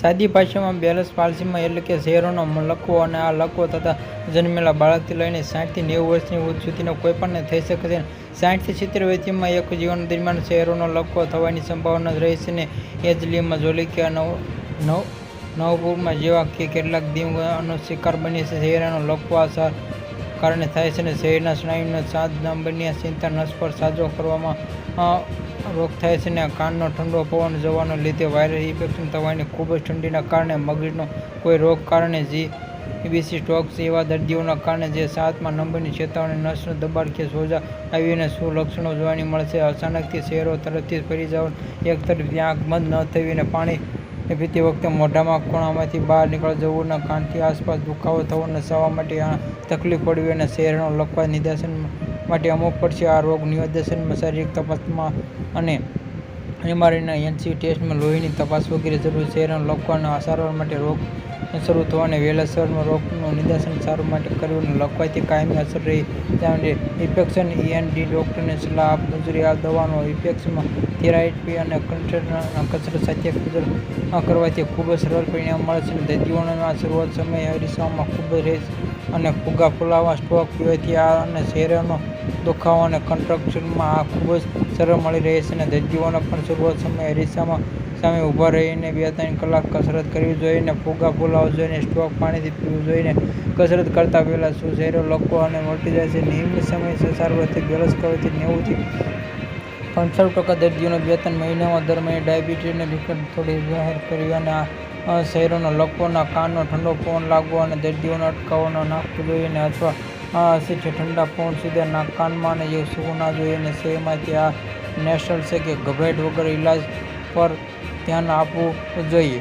સાદી ભાષામાં બેલેસ પાલસીમાં એટલે કે શહેરોનો લકવો અને આ લકવો તથા જન્મેલા બાળકથી લઈને સાઠથી નેવું વર્ષની ઉંમર સુધીના કોઈપણને થઈ શકે છે. સાઠથી સિત્તેર વ્યક્તિમાં એક જીવન દરમિયાન શહેરોનો લકવો થવાની સંભાવના રહી છે ને એજલીમાં જોલિકિયા નવ નવ નવપુરમાં જેવા કે કેટલાક દીવનો શિકાર બની છે. શહેરનો લકવો આ કારણે થાય છે અને શહેરના સ્નાયુનો સાત નંબરની ચિંતા નસ પર સાજો કરવામાં રોગ થાય છે અને કાનનો ઠંડો પવન જવાને લીધે વાયરલ ઇન્ફેક્શન થવાની ખૂબ જ ઠંડીના કારણે મગજનો કોઈ રોગ કારણે જીબીસી સ્ટ્રોક એવા દર્દીઓના કારણે જે સાતમા નંબરની ચેતવણી નસનું દબાણ કે સોજા આવીને શું લક્ષણો જોવાની મળશે? અચાનકથી શહેરો તરફથી ફરી જવાનું એક તરફ આંખ બંધ ન થવી અને પાણી પીતી વખતે મોઢામાં ખૂણામાંથી બહાર નીકળ જવું અને કાનથી આસપાસ દુખાવો થવો ને સવા માટે તકલીફ પડવી અને શહેરનો લખવા નિદર્શન માટે અમુક પડશે. આ રોગ નિદર્શનમાં શારીરિક તપાસમાં અને એમઆરઆઈના એનસી ટેસ્ટમાં લોહીની તપાસ વગેરે જરૂર. શહેરનો લખવાના સારવાર માટે રોગ શરૂ થવાને વહેલાસરમાં રોગનું નિદાન સારું માટે કરવું અને લખવાથી કાયમી અસર રહી. ત્યાં ઇન્ફેક્શન ઈએનડી ડૉક્ટરને સલાહ આપ. મંજૂરી આ દવાનો ઇન્ફેક્શનમાં થેરાપી અને કન્સલ્ટના કસરત સાથે કસરત કરવાથી ખૂબ જ સરળ પરિણામ મળે છે દર્દીઓના શરૂઆત સમયે અરીસામાં ખૂબ જ રહેશે અને ફુગા ફુલાવા સ્ટોક પીવાથી આ અને શહેરનો દુખાવો અને કન્ટ્રક્શનમાં આ ખૂબ જ સરળ મળી રહે છે અને દર્દીઓને પણ શરૂઆત સમયે અરીસામાં સામે ઊભા રહીને બે ત્રણ કલાક કસરત કરવી જોઈએ અને ફુગા ફુલાવો જોઈએ સ્ટોક પાણીથી પીવું જોઈએ કસરત કરતાં પહેલાં શહેરો લખવો અને મળતી જાય છે. નિયમિત સમયસર સારવારથી બેલેન્સ કરવાથી નેવુંથી પંચાણું ટકા દર્દીઓને બે ત્રણ મહિનામાં દર મહિને ડાયાબિટીસને રિકટ થોડી જાહેર કરી અને આ લોકોના કાનનો ઠંડો પવન લાગવો અને દર્દીઓને અટકાવવાનો નાખવું જોઈએ અને અથવા છે ઠંડા પવન સીધા નાક કાનમાં અને એ સૂવું ના જોઈએ અને શહેરમાંથી આ નેશનલ છે કે ગભેટ વગર ઇલાજ પર ધ્યાન આપવું જોઈએ.